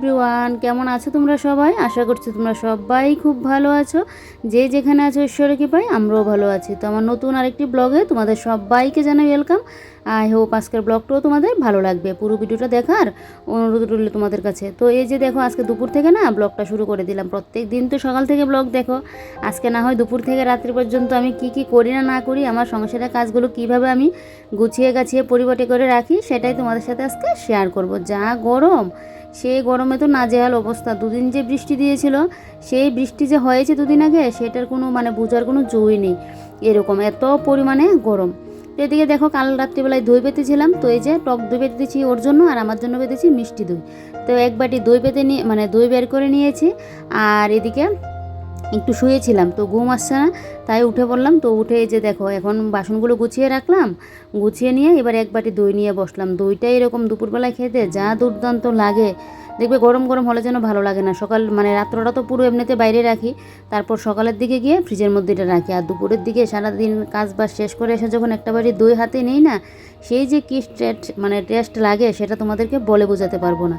Everyone কেমন আছো তোমরা সবাই? আশা করছি তোমরা সবাই খুব ভালো আছো। যে যেখানে আছো ঈশ্বরের কৃপায়, আমরাও ভালো আছি। তো আমার নতুন আরেকটি ব্লগে তোমাদের সবাইকে জানাই ওয়েলকাম আই হোপ আজকের ব্লগটাও তোমাদের ভালো লাগবে। পুরো ভিডিওটা দেখার অনুরোধ রইল তোমাদের কাছে। তো এই যে দেখো, আজকে দুপুর থেকে না ব্লগটা শুরু করে দিলাম। প্রত্যেক দিন তো সকাল থেকে ব্লগ দেখো। আজকে না হয় দুপুর থেকে রাত্রি পর্যন্ত আমি কি কি করি না না করি, আমার সংসারের কাজগুলো কীভাবে আমি গুছিয়ে গাছিয়ে পরিপাটি করে রাখি, সেটাই তোমাদের সাথে আজকে শেয়ার করব। যা গরম সেই গরমে তো নাজেহাল অবস্থা। দুদিন যে বৃষ্টি দিয়েছিল, সেই বৃষ্টি যে হয়েছে দুদিন আগে, সেটার কোনো মানে বোঝার কোনো জুই নেই। এরকম এত পরিমাণে গরম। এদিকে দেখো, কাল রাত্রিবেলায় দই পেতেছিলাম তো এই যে টক দই পেতেছি ওর জন্য, আর আমার জন্য পেতেছি মিষ্টি দই। তো এক বাটি দই পেতে নিয়ে মানে দই বের করে নিয়েছি। আর এদিকে একটু শুয়েছিলাম, তো ঘুম আসছে না, তাই উঠে পড়লাম, তো উঠে যে দেখো, এখন বাসনগুলো গুছিয়ে রাখলাম, গুছিয়ে নিয়ে এবার এক বাটি দই নিয়ে বসলাম। দইটা এরকম দুপুরবেলায় খেতে যা দুর্দান্ত লাগে। দেখবে গরম গরম হলে যেন ভালো লাগে না। সকাল মানে রাত্রটা তো পুরো এমনিতে বাইরে রাখি, তারপর সকালের দিকে গিয়ে ফ্রিজের মধ্যে এটা রাখি। আর দুপুরের দিকে সারাদিন কাজ বাজ শেষ করে এসে যখন একটা বাড়ি দই হাতে নেই না, সেই যে কী মানে টেস্ট লাগে সেটা তোমাদেরকে বলে বোঝাতে পারব না।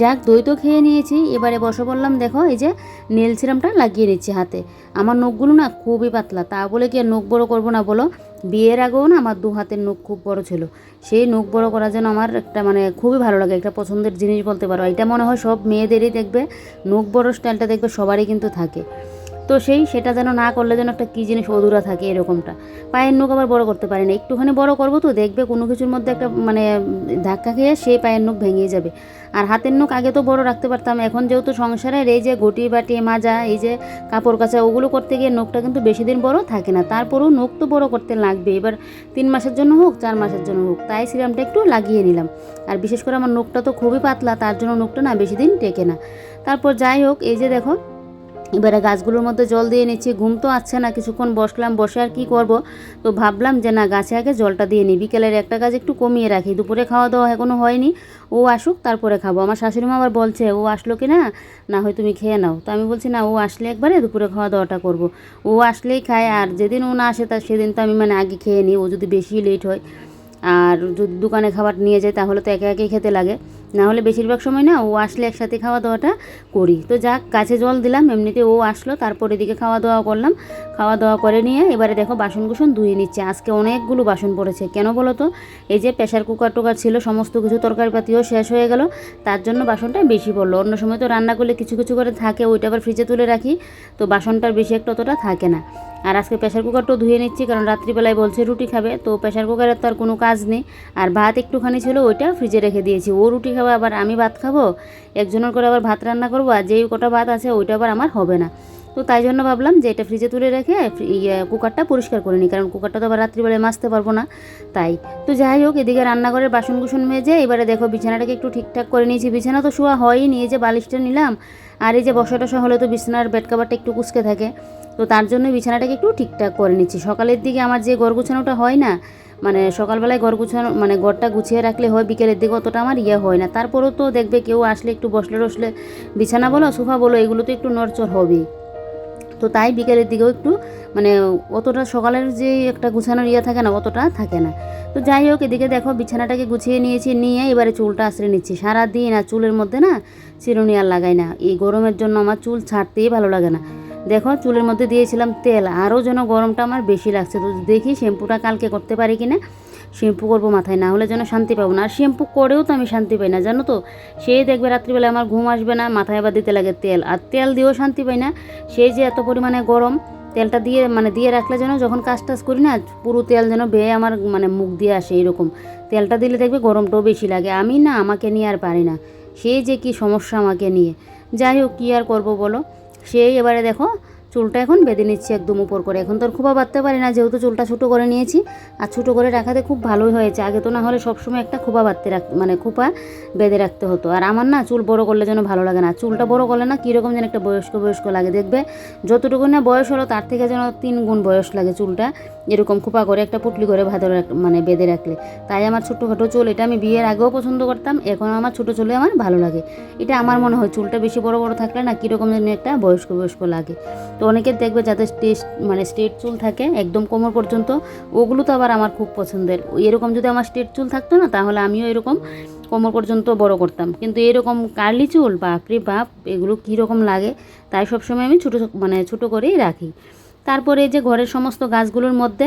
যাক, দই তো খেয়ে নিয়েছি। এবারে বসে বললাম, দেখো, এই যে নেল সিরামটা লাগিয়ে নিচ্ছি হাতে। আমার নখগুলো না খুবই পাতলা, তা বলে কি নখ বড় করব না বলো? বিয়ের আগেও না আমার দু হাতের নখ খুব বড় ছিল। সেই নখ বড় করার জন্য আমার একটা মানে খুবই ভালো লাগে, একটা পছন্দের জিনিস বলতে পারো। এটা মনে হয় সব মেয়েদেরই দেখবে, নখ বড় স্টাইলটা দেখবে, সবারই কিন্তু থাকে। তো সেই সেটা যেন না করলে যেন একটা কী জিনিস অধুরা থাকে এরকমটা। পায়ের নখ আবার বড় করতে পারি না। একটুখানি বড় করব তো দেখবে কোনো কিছুর মধ্যে একটা মানে ধাক্কা খেয়ে সেই পায়ের নখ ভেঙে যাবে। আর হাতের নখ আগে তো বড় রাখতে পারতাম, এখন যেহেতু সংসারের এই যে ঘটি বাটি, মাজা, এই যে কাপড় কাচা, ওগুলো করতে গিয়ে নখটা কিন্তু বেশি দিন বড় থাকে না। তারপরেও নখ তো বড় করতে লাগবে। এবার তিন মাসের জন্য হোক, চার মাসের জন্য হোক, তাই সিরামটা একটু লাগিয়ে নিলাম। আর বিশেষ করে আমার নখটা তো খুবই পাতলা, তার জন্য নখটা না বেশি দিন টেকে না। তারপর যাই হোক, এই যে দেখো এবারে গাছগুলোর মধ্যে জল দিয়ে নিচ্ছি। ঘুম তো আসছে না, কিছুক্ষণ বসলাম, বসে আর কী করব? তো ভাবলাম যে না, গাছে আগে জলটা দিয়ে নিই। বিকেলের একটা গাছ একটু কমিয়ে রাখি। দুপুরে খাওয়া দাওয়া এখনও হয়নি। ও আসুক, তারপরে খাব। আমার শাশুড়ি মা আবার বলছে, ও আসলো কি না? না হয় তুমি খেয়ে নাও। তো আমি বলছি, না, ও আসলে একবারে দুপুরে খাওয়া দাওয়াটা করব। ও আসলেই খায়, আর যেদিন ও না আসে, তার সেদিন তো আমি মানে আগে খেয়ে নিই। ও যদি বেশি লেট হয়, আর যদি দোকানে খাবার নিয়ে যায়, তাহলে তো একে একে খেতে লাগে। না হলে বেশিরভাগ সময় না ও আসলে একসাথে খাওয়া দাওয়াটা করি। তো যাক গাছে জল দিলাম, এমনিতে ও আসলো, তারপর এদিকে খাওয়া দাওয়া করলাম। খাওয়া দাওয়া করে নিয়ে এবারে দেখো বাসন কুসন ধুয়ে নিচ্ছে। আজকে অনেকগুলো বাসন পড়েছে। কেন বলো তো? এই যে প্রেশার কুকার টুকার ছিল, সমস্ত কিছু তরকারিপাতিও শেষ হয়ে গেল। তার জন্য বাসনটা বেশি পড়ল। অন্য সময় তো রান্না করলে কিছু কিছু করে থাকে, ওইটা আবার ফ্রিজে তুলে রাখি। তো বাসনটার বেশি একটা অতটা থাকে না। আর আজকে প্রেশার কুকারটাও ধুয়ে নিচ্ছি, কারণ রাত্রিবেলায় বলছে রুটি খাবে। তো প্রেশার কুকারের তো আর কোনো কাজ নেই। আর ভাত একটুখানি ছিল, ওইটা ফ্রিজে রেখে দিয়েছি। ও রুটি খাবে, আবার আমি ভাত খাব? একজনের করে আবার ভাত রান্না করব? আর যেই কটা ভাত আছে, ওইটা আবার আমার হবে না। তো তাই জন্য ভাবলাম যে এটা ফ্রিজে তুলে রেখে ইয়ে কুকারটা পরিষ্কার করে নিই। কারণ কুকারটা তো আবার রাত্রিবেলায় মাজতে পারব না। তাই। তো যাই হোক, এদিকে রান্নাঘরের বাসন কুসন মেজে এবারে দেখো বিছানাটাকে একটু ঠিকঠাক করে নিয়েছি। বিছানা তো শোয়া হয়নি, এই যে বালিশটা নিলাম। আর এই যে বসা টসা হলে তো বিছানার বেড কাভারটা একটু কুচকে থাকে। তো তার জন্য বিছানাটাকে একটু ঠিকঠাক করে নিচ্ছি। সকালের দিকে আমার যে ঘর গুছানোটা হয় না মানে সকালবেলায় ঘর গুছানো মানে ঘরটা গুছিয়ে রাখলে হয়, বিকেলের দিকে অতটা আমার ইয়ে হয় না। তারপরেও তো দেখবে কেউ আসলে একটু বসলে টসলে বিছানা বলো, সোফা বলো, এগুলো তো একটু নড়চড় হবেই। তো তাই বিকেলের দিকেও একটু মানে অতটা সকালের যে একটা গুছানোর ইয়ে থাকে না, অতটা থাকে না। তো যাই হোক, এদিকে দেখো বিছানাটাকে গুছিয়ে নিয়েছি, নিয়ে এবারে চুলটা আশ্রয় নিচ্ছি। সারাদিন আর চুলের মধ্যে না চিরুনি আর লাগাই না। এই গরমের জন্য আমার চুল ছাড়তেই ভালো লাগে না। দেখো চুলের মধ্যে দিয়েছিলাম তেল, আরও যেন গরমটা আমার বেশি লাগছে। তো দেখি শ্যাম্পুটা কালকে করতে পারি কি না শ্যাম্পু করব মাথায়, না হলে যেন শান্তি পাবো না। আর শ্যাম্পু করেও তো আমি শান্তি পাই না, জানো তো? সেই দেখবে রাত্রিবেলা আমার ঘুম আসবে না, মাথায় আবার দিতে লাগে তেল। আর তেল দিয়েও শান্তি পাই না, সেই যে এত পরিমাণে গরম, তেলটা দিয়ে মানে দিয়ে রাখলে যেন যখন কাজ টাজ করি না, পুরো তেল যেন বেয়ে আমার মানে মুখ দিয়ে আসে এরকম তেলটা দিলে দেখবে গরমটাও বেশি লাগে। আমি না, আমাকে নিয়ে আর পারি না। সেই যে কি সমস্যা আমাকে নিয়ে। যাই হোক, কী আর করব বলো? সেই এবারে দেখো চুলটা এখন বেঁধে নিচ্ছি একদম উপর করে। এখন তো আর খোপা বাঁধতে পারি না, যেহেতু চুলটা ছোটো করে নিয়েছি। আর ছোটো করে রাখাতে খুব ভালোই হয়েছে। আগে তো না হলে সবসময় একটা খোপা বাঁধতে রাখ মানে খোপা বেঁধে রাখতে হতো। আর আমার না চুল বড় করলে যেন ভালো লাগে না। চুলটা বড় করলে না কীরকম যেন একটা বয়স্ক বয়স্ক লাগে। দেখবে যতটুকু না বয়স হলো তার থেকে যেন তিন গুণ বয়স লাগে চুলটা এরকম খোপা করে, একটা পুটলি করে ভাদর মানে বেঁধে রাখলে। তাই আমার ছোটোখাটো চুল এটা আমি বিয়ের আগেও পছন্দ করতাম, এখন আমার ছোটো চুলে আমার ভালো লাগে। এটা আমার মনে হয় চুলটা বেশি বড় বড় থাকলে না কীরকম যেন একটা বয়স্ক বয়স্ক লাগে। তো অনেকের দেখবে যাদের স্টেট মানে স্টেট চুল থাকে একদম কোমর পর্যন্ত, ওগুলো তো আবার আমার খুব পছন্দের। এরকম যদি আমার স্টেট চুল থাকতো না, তাহলে আমিও এরকম কোমর পর্যন্ত বড় করতাম। কিন্তু এরকম কার্লি চুল, বাপরে বাপ, এগুলো কীরকম লাগে, তাই সবসময় আমি ছোটো মানে ছোটো করেই রাখি। তারপরে যে ঘরের সমস্ত গাছগুলোর মধ্যে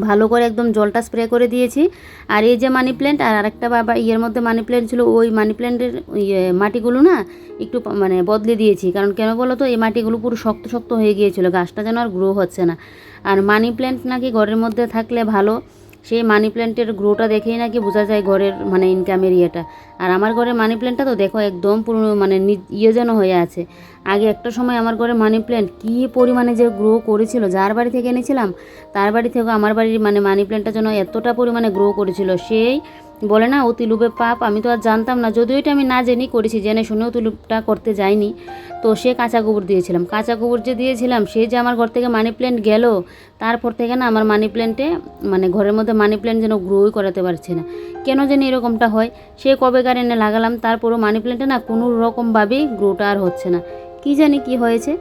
ভালো করে একদম জলটা স্প্রে করে দিয়েছি। আর এই যে মানি প্ল্যান্ট আর আরেকটা বাবা ইয়ের মধ্যে মানি প্ল্যান্ট ছিল, ওই মানি প্ল্যান্টের ইয়ে মাটিগুলো না একটু মানে বদলে দিয়েছি। কারণ কেন বলো তো, এই মাটিগুলো পুরো শক্ত শক্ত হয়ে গিয়েছিল, গাছটা যেন আর গ্রো হচ্ছে না। আর মানি প্ল্যান্ট নাকি ঘরের মধ্যে থাকলে ভালো। সেই মানি প্ল্যান্টের গ্রোটা দেখেই নাকি বোঝা যায় ঘরের মানে ইনকামের ইয়েটা। আর আমার ঘরে মানি প্ল্যান্টটা তো দেখো একদম পুরনো মানে ইয়ে যেন হয়ে আছে। আগে একটা সময় আমার ঘরে মানি প্ল্যান্ট কী পরিমাণে যে গ্রো করেছিল, যার বাড়ি থেকে এনেছিলাম, তার বাড়ি থেকে আমার বাড়ির মানে মানি প্ল্যান্টটা যেন এতটা পরিমাণে গ্রো করেছিল, সেই বলে না অতি লুপে পাপ, আমি তো আর জানতাম না। যদিও এটা আমি না জেনেই করেছি, জেনে শুনেও লুপটা করতে যাইনি তো সে কাঁচা গোবর দিয়েছিলাম। কাঁচা গোবর যে দিয়েছিলাম, সে যে আমার ঘর থেকে মানি প্ল্যান্ট গেল, তারপর থেকে না আমার মানি প্ল্যান্টে মানে ঘরের মধ্যে মানি প্ল্যান্ট যেন গ্রোই করাতে পারছে না। কেন যেন এরকমটা হয়। সে কবেকার এনে লাগালাম, তারপরও মানি প্ল্যান্টে না কোনো রকমভাবেই গ্রোটা আর হচ্ছে না। কি জানি কি হয়েছে?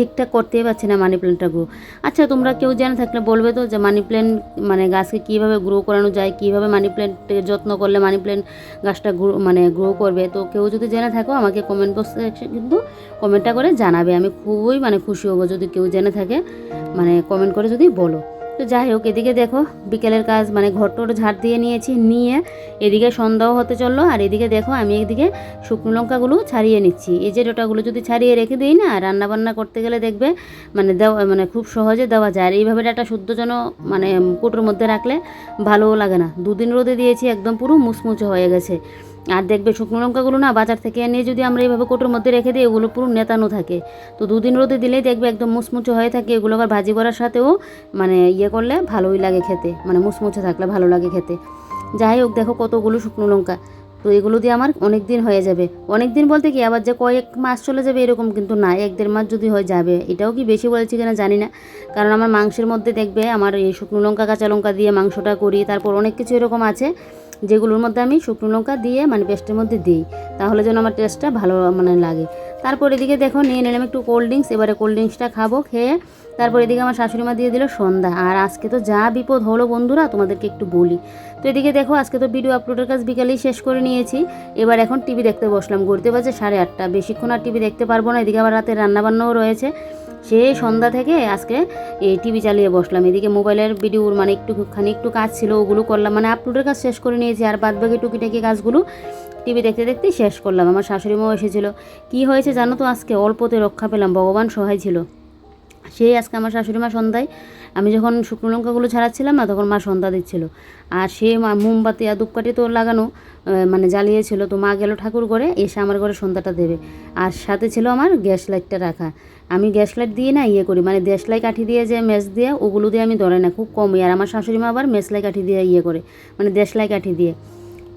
ঠিকঠাক করতেই পারছি না মানি প্ল্যান্টটা গ্রো আচ্ছা তোমরা কেউ জেনে থাকলে বলবে তো যে মানি প্ল্যান্ট মানে গাছকে কীভাবে গ্রো করানো যায়, কীভাবে মানি প্ল্যান্টের যত্ন করলে মানি প্ল্যান্ট গাছটা গ্রো মানে গ্রো করবে। তো কেউ যদি জেনে থাকো, আমাকে কমেন্ট বক্সে কিন্তু কমেন্টটা করে জানাবে। আমি খুবই মানে খুশি হব যদি কেউ জেনে থাকে মানে কমেন্ট করে যদি বলো। তো যাই হোক, এদিকে দেখো বিকেলের কাজ মানে ঘরটোর ঝাড় দিয়ে নিয়েছি, নিয়ে এদিকে সন্ধ্যাও হতে চলল, আর এদিকে দেখো আমি এদিকে শুকনো লঙ্কাগুলো ছাড়িয়ে নিচ্ছি। এই যে ডোটাগুলো যদি ছাড়িয়ে রেখে দিই না রান্না বান্না করতে গেলে দেখবে মানে দেওয়া মানে খুব সহজে দেওয়া যায়। আর এইভাবে একটা শুদ্ধ যেন মানে কুটোর মধ্যে রাখলে ভালোও লাগে না। দুদিন রোদে দিয়েছি, একদম পুরো মুচমুচে হয়ে গেছে। আর দেখবে শুকনো লঙ্কাগুলো না বাজার থেকে এনে যদি আমরা এইভাবে কোটোর মধ্যে রেখে দিই, এগুলো পুরো নেতানো থাকে। তো দুদিন রোদে দিলেই দেখবে একদম মুচমুচে হয়ে থাকে, এগুলো আবার ভাজি করার সাথেও মানে ইয়ে করলে ভালোই লাগে খেতে মানে মুচমুচে থাকলে ভালো লাগে খেতে। যাই হোক, দেখো কতগুলো শুকনো লঙ্কা। তো এগুলো দিয়ে আমার অনেক দিন হয়ে যাবে। অনেক দিন বলতে কি, আবার যে কয়েক মাস চলে যাবে এরকম কিন্তু না, এক দেড় মাস যদি হয়ে যাবে। এটাও কি বেশি বলেছি কিনা জানি না। কারণ আমার মাংসের মধ্যে দেখবে আমার এই শুকনো লঙ্কা, কাঁচা লঙ্কা দিয়ে মাংসটা করি, তারপর অনেক কিছু এরকম আছে। যেগুলোর মধ্যে আমি শুকনো লঙ্কা দিয়ে মানে পেস্টের মধ্যে দিই, তাহলে যেন আমার টেস্টটা ভালো মানে লাগে। তারপর এদিকে দেখো, নিয়ে নিলাম একটু কোল্ড ড্রিঙ্কস এবারে কোল্ড ড্রিঙ্কসটা খাব, খেয়ে তারপর এদিকে আমার শাশুড়ি মা দিয়ে দিল সন্ধ্যা। আর আজকে তো যা বিপদ হলো বন্ধুরা, তোমাদেরকে একটু বলি। তো এদিকে দেখো, আজকে তো ভিডিও আপলোডের কাজ বিকালেই শেষ করে নিয়েছি। এবার এখন টিভি দেখতে বসলাম ঘুরতে বাজে সাড়ে আটটা। বেশিক্ষণ আর টিভি দেখতে পারব না, এদিকে আবার রাতে রান্নাবান্নাও রয়েছে। সেই সন্ধ্যা থেকে আজকে এই টিভি চালিয়ে বসলাম। এদিকে মোবাইলের ভিডিওর মানে একটুখানি একটু কাজ ছিল, ওগুলো করলাম। মানে আপলোডের কাজ শেষ করে নিয়েছি, আর বাদ বাকি টুকিটাকি কাজগুলো টিভি দেখতে দেখতে শেষ করলাম। আমার শাশুড়ি মাও এসেছিল। কি হয়েছে জানো তো আজকে? অল্পতে রক্ষা পেলাম, ভগবান সহায় ছিল। সেই আজকে আমার শাশুড়ি মা সন্ধ্যায়, আমি যখন শুকনো লঙ্কাগুলো ছাড়াচ্ছিলাম না, তখন মা সন্ধ্যা দিচ্ছিল। আর সে মোমবাতি আর ধূপকাঠি তো লাগানো মানে জ্বালিয়েছিল। তো মা গেল ঠাকুর ঘরে, এসে আমার ঘরে সন্ধ্যাটা দেবে। আর সাথে ছিল আমার গ্যাস লাইটটা রাখা। আমি গ্যাস লাইট দিয়ে না ইয়ে করি মানে গ্যাস লাইট কাঠি দিয়ে যে মেস দিয়ে ওগুলো দিয়ে আমি ধরে না, খুব কমই। আর আমার শাশুড়ি মা আবার মেসলাই কাঠি দিয়ে ইয়ে করে মানে দেশলাই কাঠি দিয়ে।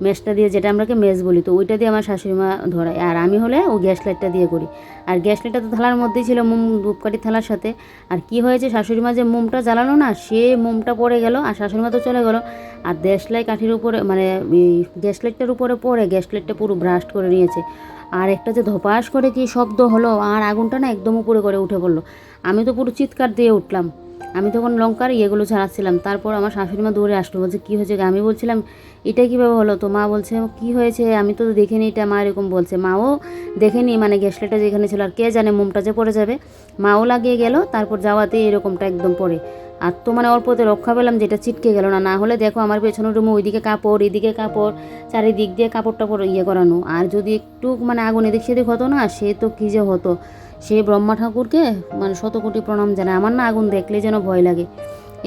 মেসটা দিয়ে যেটা আমরাকে মেস বলি, তো ওইটা দিয়ে আমার শাশুড়ি মা ধরায়। আর আমি হলে ও গ্যাস লাইটটা দিয়ে করি। আর গ্যাস লাইটটা তো থালার মধ্যেই ছিল মোম, ধূপকাঠি থালার সাথে। আর কি হয়েছে, শাশুড়ি মা যে মোমটা জ্বালানো না, সে মোমটা পড়ে গেল আর শাশুড়ি মা তো চলে গেল। আর দেশলাই কাঠির উপরে মানে গ্যাস লাইটটার উপরে পড়ে, গ্যাস লাইটটা পুরো ব্রাস্ট করে নিয়েছে। আর একটা যে ধপাস করে কি শব্দ হলো, আর আগুনটা না একদম উপরে করে উঠে পড়ল। আমি তো পুরো চিৎকার দিয়ে উঠলাম। আমি তখন লঙ্কার ইয়েগুলো ছাড়াচ্ছিলাম। তারপর আমার শাশুড়ি মা দৌড়ে আসলো, বলছে, কী হয়েছে? আমি বলছিলাম, এটা কীভাবে হলো? তো মা বলছে, কী হয়েছে? আমি তো দেখিনি এটা। মা এরকম বলছে, মাও দেখেনি মানে গ্যাসলাইটটা যেখানে ছিল, আর কে জানে মোমটা যে পড়ে যাবে? মাও লাগিয়ে গেল, তারপর যাওয়াতে এরকমটা একদম পড়ে। আর তো মানে অল্পতে রক্ষা পেলাম, যেটা ছিটকে গেল না না হলে দেখো আমার পেছনের রুমে ওইদিকে কাপড়, এদিকে কাপড়, চারিদিক দিয়ে কাপড় টাপড় ইয়ে করানো। আর যদি একটু মানে আগুন এদিক সেদিক হতো না, সে তো কী যে হতো। সে ব্রহ্মা ঠাকুরকে মানে শত কোটি প্রণাম জানায়। আমার না আগুন দেখলে যেন ভয় লাগে।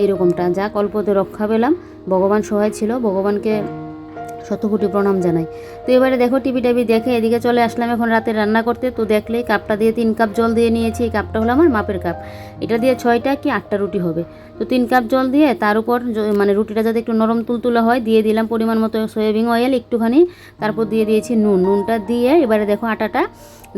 এইরকমটা যাক, অল্পতে রক্ষা পেলাম। ভগবান সহায় ছিল। ভগবানকে শত কোটি প্রণাম জানাই। তো এবারে দেখো টিভি টাভি দেখে এদিকে চলে আসলাম এখন রাতে রান্না করতে। তো দেখলেই কাপটা দিয়ে তিন কাপ জল দিয়ে নিয়েছি। এই কাপটা হলো আমার মাপের কাপ। এটা দিয়ে ছয়টা কি আটটা রুটি হবে? তো তিন কাপ জল দিয়ে তার উপর মানে রুটিটা যাতে একটু নরম তুলতুলে হয়, দিয়ে দিলাম পরিমাণ মতো সয়াবিন অয়েল একটুখানি। তারপর দিয়ে দিয়েছি নুন। নুনটা দিয়ে এবারে দেখো আটাটা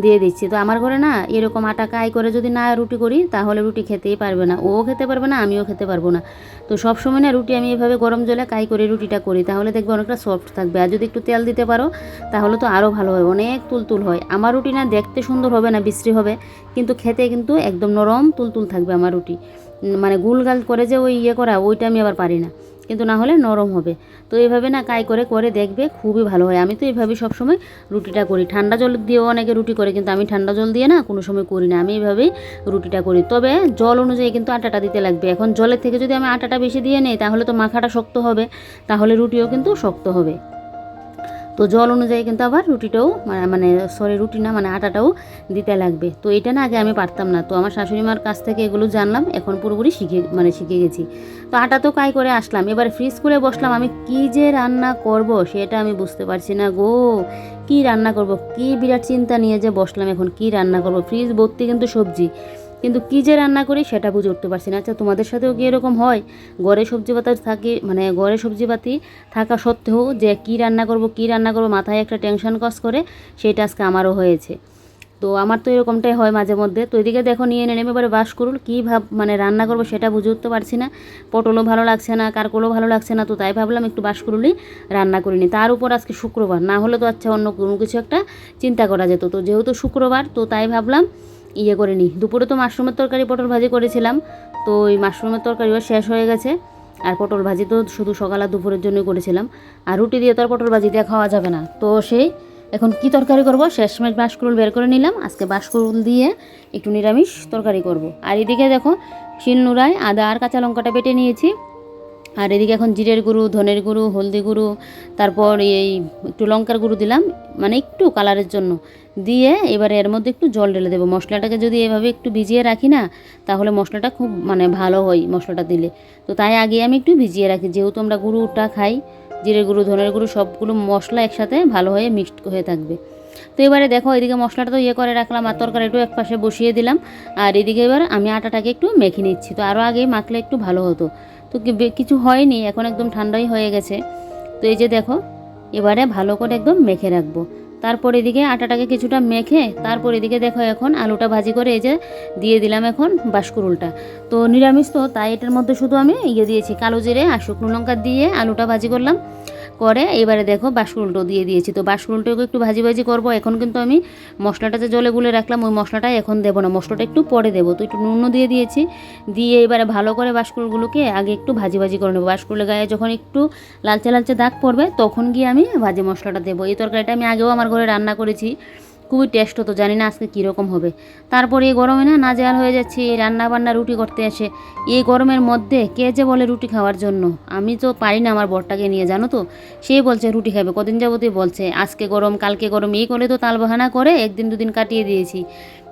দিয়ে দিচ্ছি। তো আমার ঘরে না এরকম আটা কাই করে যদি না রুটি করি, তাহলে রুটি খেতেই পারবে না। ও খেতে পারবে না, আমিও খেতে পারব না। তো সব সময় না রুটি আমি এভাবে গরম জলে কাই করে রুটিটা করি, তাহলে দেখবে অনেকটা সফট থাকবে। আর যদি একটু তেল দিতে পারো, তাহলে তো আরও ভালো হয়, অনেক তুলতুল হয়। আমার রুটি না দেখতে সুন্দর হবে না, বিশ্রী হবে, কিন্তু খেতে কিন্তু একদম নরম তুলতুল থাকবে আমার রুটি। মানে গুলগাল করে যে ওই ইয়ে করা, ওইটা আমি আবার পারি না। কিন্তু না হলে নরম হবে। তো এইভাবে না কাই করে করে দেখবে, খুবই ভালো হয়। আমি তো এইভাবে সবসময় রুটিটা করি। ঠান্ডা জল দিয়েও অনেকে রুটি করে, কিন্তু আমি ঠান্ডা জল দিয়ে না কোনো সময় করি না। আমি এইভাবেই রুটিটা করি। তবে জল অনুযায়ী কিন্তু আটাটা দিতে লাগবে। এখন জলের থেকে যদি আমি আটাটা বেশি দিয়ে নেই, তাহলে তো মাখাটা শক্ত হবে। তাহলে রুটিও কিন্তু শক্ত হবে। তো জল অনুযায়ী কিন্তু আবার রুটিটাও মানে সরি রুটি না মানে আটাটাও দিতে লাগবে। তো এটা না আগে আমি পারতাম না। তো আমার শাশুড়ি মার কাছ থেকে এগুলো জানলাম, এখন পুরোপুরি শিখে মানে শিখে গেছি। তো আটা তো কাই করে আসলাম। এবার ফ্রিজ করে বসলাম, আমি কি যে রান্না করব সেটা আমি বুঝতে পারছি না গো। কি রান্না করব? কি বিরাট চিন্তা নিয়ে যে বসলাম এখন, কি রান্না করব? ফ্রিজ ভর্তি কিন্তু সবজি। কিন্তু কী যে রান্না করি সেটা বুঝে উঠতে পারছি না। আচ্ছা তোমাদের সাথেও কি এরকম হয়? ঘরে সবজি পাতা থাকে মানে ঘরে সবজি পাতি থাকা সত্ত্বেও যে কি রান্না করব, কি রান্না করব, মাথায় একটা টেনশন কস করে, সেটা আজকে আমারও হয়েছে। তো আমার তো এরকমটাই হয় মাঝে মধ্যে। তো এদিকে দেখো, নিয়ে নিলাম এবারে বাস করুন কী ভাব মানে রান্না করব সেটা বুঝে উঠতে পারছি না। পটলও ভালো লাগছে না কারকলও ভালো লাগছে না, তো তাই ভাবলাম একটু বাস করুলি রান্না করিনি তার উপর আজকে শুক্রবার, না হলে তো আচ্ছা অন্য কোনো কিছু একটা চিন্তা করা যেত। তো যেহেতু শুক্রবার, তো তাই ভাবলাম ইয়ে করে নিই। দুপুরে তো মাশরুমের তরকারি, পটল ভাজি করেছিলাম। তো ওই মাশরুমের তরকারিও শেষ হয়ে গেছে। আর পটল ভাজি তো শুধু সকাল আর দুপুরের জন্যই করেছিলাম। আর রুটি দিয়ে তো আর পটল ভাজি দিয়ে খাওয়া যাবে না। তো সেই এখন কি তরকারি করব? শেষমেশ বাঁশকুড়ুল বের করে নিলাম। আজকে বাঁশকুড়ুল দিয়ে একটু নিরামিষ তরকারি করব। আর এদিকে দেখো শিল নোড়ায় আদা আর কাঁচা লঙ্কাটা বেটে নিয়েছি। আর এদিকে এখন জিরের গুঁড়ো, ধনের গুঁড়ো, হলদি গুঁড়ো, তারপর এই একটু লঙ্কার গুঁড়ো দিলাম মানে একটু কালারের জন্য। দিয়ে এবারে এর মধ্যে একটু জল ঢেলে দেবো। মশলাটাকে যদি এভাবে একটু ভিজিয়ে রাখি না, তাহলে মশলাটা খুব মানে ভালো হয় মশলাটা দিলে। তো তাই আগে আমি একটু ভিজিয়ে রাখি। যেহেতু আমরা গুঁড়োটা খাই, জিরের গুঁড়ো, ধনের গুঁড়ো, সবগুলো মশলা একসাথে ভালো হয়ে মিক্সড হয়ে থাকবে। তো এবারে দেখো, এদিকে মশলাটা তো ইয়ে করে রাখলাম, আর তরকারি একটু এক পাশে বসিয়ে দিলাম। আর এদিকে এবার আমি আটাটাকে একটু মেখে নিচ্ছি। তো আরও আগে মাখলে একটু ভালো হতো। তো কিছু হয়নি, এখন একদম ঠান্ডাই হয়ে গেছে। তো এই যে দেখো, এবারে ভালো করে একদম মেখে রাখব। তারপর এদিকে আটাটাকে কিছুটা মেখে, তারপর এদিকে দেখো এখন আলুটা ভাজি করে এই যে দিয়ে দিলাম এখন বাঁশকুড়ুলটা। তো নিরামিষ তো, তাই এটার মধ্যে শুধু আমি ইয়ে দিয়েছি, কালো জিরে আর শুকনো লঙ্কা দিয়ে আলুটা ভাজি করলাম। করে, এবারে দেখো বাঁশকুড়ুলটো দিয়ে দিয়েছি। তো বাঁশকুড়ুলটাকে একটু ভাজি ভাজি করব। এখন কিন্তু আমি মশলাটা যে জলে গুলে রাখলাম, ওই মশলাটা এখন দেবো না। মশলাটা একটু পরে দেবো। তো একটু নুনও দিয়ে দিয়েছি। দিয়ে এবারে ভালো করে বাসকুলগুলোকে আগে একটু ভাজি ভাজি করে নেব। বাসকুলের গায়ে যখন একটু লালচে লালচে দাগ পড়বে, তখন গিয়ে আমি ভাজি মশলাটা দেবো। এই তরকারিটা আমি আগেও আমার ঘরে রান্না করেছি। খুবই টেস্ট হতো, জানি না আজকে কীরকম হবে। তারপরে এই গরমে না নাজেহাল হয়ে যাচ্ছি, এই রান্না বান্না রুটি করতে এসে। এই গরমের মধ্যে কে যে বলে রুটি খাওয়ার জন্য? আমি তো পারি না আমার বরটাকে নিয়ে, জানো তো? সে বলছে, রুটি খাবে। কদিন যাবতই বলছে, আজকে গরম, কালকে গরম, এই করে তো তাল বাহানা করে একদিন দুদিন কাটিয়ে দিয়েছি।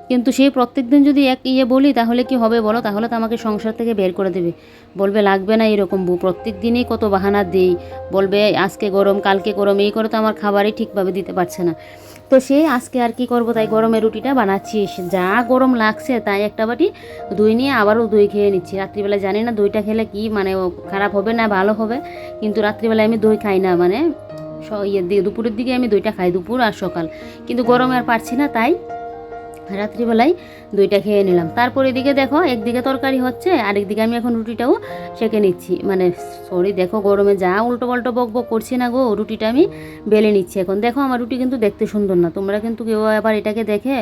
কিন্তু সেই প্রত্যেক দিন যদি এক ইয়ে বলি, তাহলে কি হবে বলো? তাহলে তো আমাকে সংসার থেকে বের করে দেবে। বলবে, লাগবে না এরকম বউ প্রত্যেক দিনই কত বাহানা দেই। বলবে, আজকে গরম, কালকে গরম, এই করে তো আমার খাবারই ঠিকভাবে দিতে পারছে না। তো সে আজকে আর কি করব, তাই গরমের রুটিটা বানাচ্ছি। যা গরম লাগছে, তাই একটা বাটি দই নিয়ে আবারও দই খেয়ে নিচ্ছি। রাত্রিবেলা জানি না দইটা খেলে কি মানে খারাপ হবে না ভালো হবে, কিন্তু রাত্রিবেলায় আমি দই খাই না মানে দিকে দুপুরের দিকে আমি দইটা খাই, দুপুর আর সকাল। কিন্তু গরমে আর পারছি না, তাই রাত্রিবেলায় দুইটা খেয়ে নিলাম। তারপর এদিকে দেখো, একদিকে তরকারি হচ্ছে, আরেকদিকে আমি এখন রুটিটাও সেঁকে নিচ্ছি। মানে সরি দেখো গরমে যা উল্টো পাল্টো বক বক করছি না গো, রুটিটা আমি বেলে নিচ্ছি এখন। দেখো আমার রুটি কিন্তু দেখতে সুন্দর না, তোমরা কিন্তু কেউ আবার এটাকে দেখে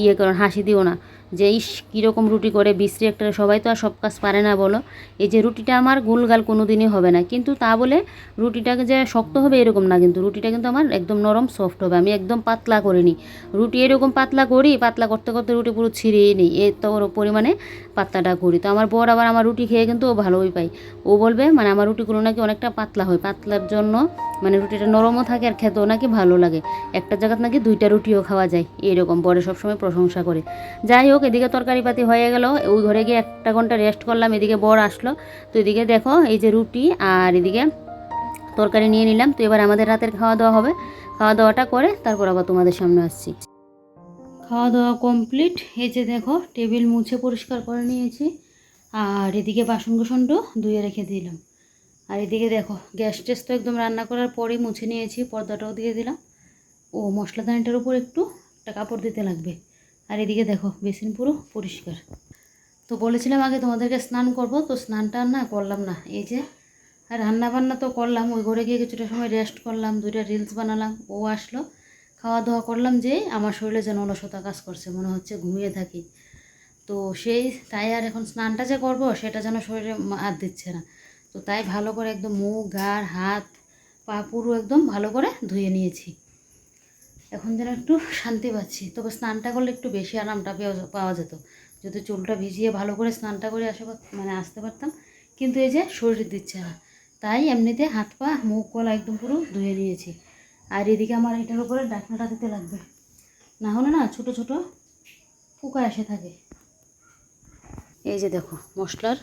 ইয়ে করো, হাসি দিও না। যে ইস, কীরকম রুটি করে বিশ্রী একটা, সবাই তো আর সব কাজ পারে না বলো। এই যে রুটিটা আমার গোলগাল কোনো দিনই হবে না। কিন্তু তা বলে রুটিটাকে যে শক্ত হবে এরকম না কিন্তু, রুটিটা কিন্তু আমার একদম নরম সফট হবে। আমি একদম পাতলা করিনি। রুটি এরকম পাতলা করি, পাতলা করতে করতে রুটি পুরো ছিঁড়েই নিই। এত পরিমাণে পাতলাটা করি। তো আমার বর আবার আমার রুটি খেয়ে কিন্তু ও ভালোই পাই ও বলবে মানে আমার রুটিগুলো নাকি অনেকটা পাতলা হয়। পাতলার জন্য মানে রুটিটা নরমও থাকে আর খেতেও নাকি ভালো লাগে। একটা জায়গাত নাকি দুইটা রুটিও খাওয়া যায়। এরকম বরে সবসময় প্রশংসা করে। যাই হোক এদিকে তরকারি পাতি হয়ে গেল। ওই ঘরে গিয়ে একটা ঘণ্টা রেস্ট করলাম, এদিকে বর আসলো। তো এদিকে দেখো, এই যে রুটি আর এদিকে তরকারি নিয়ে নিলাম। তো এবার আমাদের রাতের খাওয়া দাওয়া হবে। খাওয়া দাওয়াটা করে তারপর আবার তোমাদের সামনে আসছি। খাওয়া দাওয়া কমপ্লিট এই যে দেখো, টেবিল মুছে পরিষ্কার করে নিয়েছি। আর এদিকে বাসন কুসনটা ধুয়ে রেখে দিলাম। আর এদিকে দেখো, গ্যাস টেস তো একদম রান্না করার পরেই মুছে নিয়েছি, পর্দাটাও দিয়ে দিলাম। ও মশলাদানিটার উপর একটু একটা কাপড় দিতে লাগবে। আর এদিকে দেখো, বেসিন পুরো পরিষ্কার। তো বলেছিলাম আগে তোমাদেরকে স্নান করব, তো স্নানটা না করলাম না। এই যে, আর রান্না বান্না তো করলাম, ওই ঘরে গিয়ে কিছুটা সময় রেস্ট করলাম, দুইটা রিলস বানালাম, ও আসলো। খাওয়া দাওয়া করলাম যে, আমার শরীরে যেন অলসতা কাজ করছে, মনে হচ্ছে ঘুমিয়ে থাকি। তো সেই, তাই আর এখন স্নানটা যে করব, সেটা যেন শরীরে আর দিচ্ছে না। তো তাই ভালো করে একদম মুখ ঘাড় হাত, পা পুরো একদম ভালো করে ধুয়ে নিয়েছি। এখন যেন একটু শান্তি পাচ্ছি। তবে স্নানটা করলে একটু বেশি আরামটা পাওয়া যেত। যদি চুলটা ভিজিয়ে ভালো করে স্নানটা করে আসা মানে আসতে পারতাম। কিন্তু এই যে শরীর দিচ্ছে না। তাই এমনিতে হাত পা, মুখ গলা একদম পুরো ধুয়ে নিয়েছি। আর এদিকে আমার এটার উপরে ডাকনাটা দিতে লাগবে। না হলে না ছোট ছোট পোকা এসে থাকে। এই যে দেখো মশলার।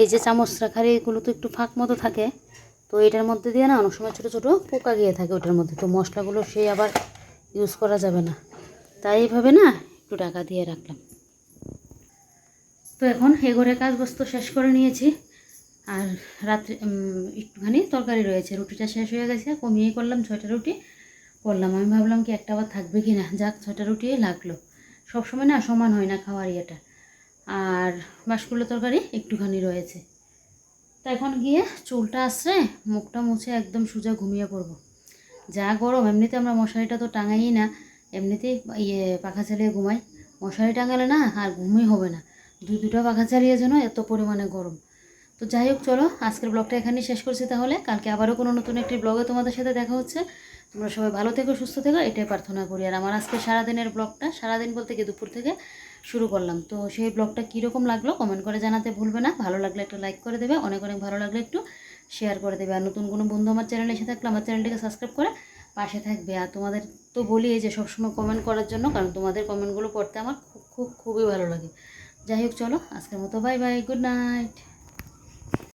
এই যে চামচ রাখার এগুলো তো একটু ফাঁক মতো থাকে। তো এটার মধ্যে দিয়ে না অনেক সময় ছোটো ছোটো পোকা গিয়ে থাকে ওটার মধ্যে। তো মশলাগুলো সেই আবার ইউজ করা যাবে না। তাই এইভাবে না একটু টাকা দিয়ে রাখলাম। তো এখন এ ঘরে কাজ বস্তু শেষ করে নিয়েছি। আর রাত্রে একটুখানি তরকারি রয়েছে। রুটিটা শেষ হয়ে গেছে কমিয়ে করলাম ছয়টা রুটি। করলাম। আমি ভাবলাম কি একটা আবার থাকবে কি না? যাক, ছয়টা রুটি লাগল। সবসময় না সমান হয় না খাওয়ার ইয়েটা। আর বাসকুলো তরকারি একটুখানি রয়েছে। এখন গিয়ে চুলটা আসছে, মুখটা মুছে একদম সোজা ঘুমিয়ে পড়ব। যা গরম, এমনিতে আমরা মশারিটা তো টাঙাই না, এমনিতেই ইয়ে পাখা চালিয়ে ঘুমাই। মশারি টাঙালে না আর ঘুমই হবে না। দু, দুটো পাখা চালিয়ে যেন এত পরিমাণে গরম। তো যাই হোক, চলো আজকের ব্লগটা এখানেই শেষ করছি তাহলে। কালকে আবারও কোনো নতুন একটি ব্লগে তোমাদের সাথে দেখা হচ্ছে। তোমরা সবাই ভালো থেকো, সুস্থ থেকো, এটাই প্রার্থনা করি। আর আমার আজকে সারাদিনের ব্লগটা, সারাদিন বলতে কি, দুপুর থেকে শুরু করলাম। তো সেই ব্লগটা কীরকম লাগল কমেন্ট করে জানাতে ভুলবে না। ভালো লাগলে একটু লাইক করে দেবে, অনেক অনেক ভালো লাগলে একটু শেয়ার করে দেবে। আর নতুন কোনো বন্ধু আমার চ্যানেলে এসে থাকলে আমার চ্যানেলটিকে সাবস্ক্রাইব করে পাশে থাকবে। আর তোমাদের তো বলি এই যে সবসময় কমেন্ট করার জন্য, কারণ তোমাদের কমেন্টগুলো পড়তে আমার খুব খুব, খুবই ভালো লাগে। যাই হোক, চলো আজকের মতো বাই বাই গুড নাইট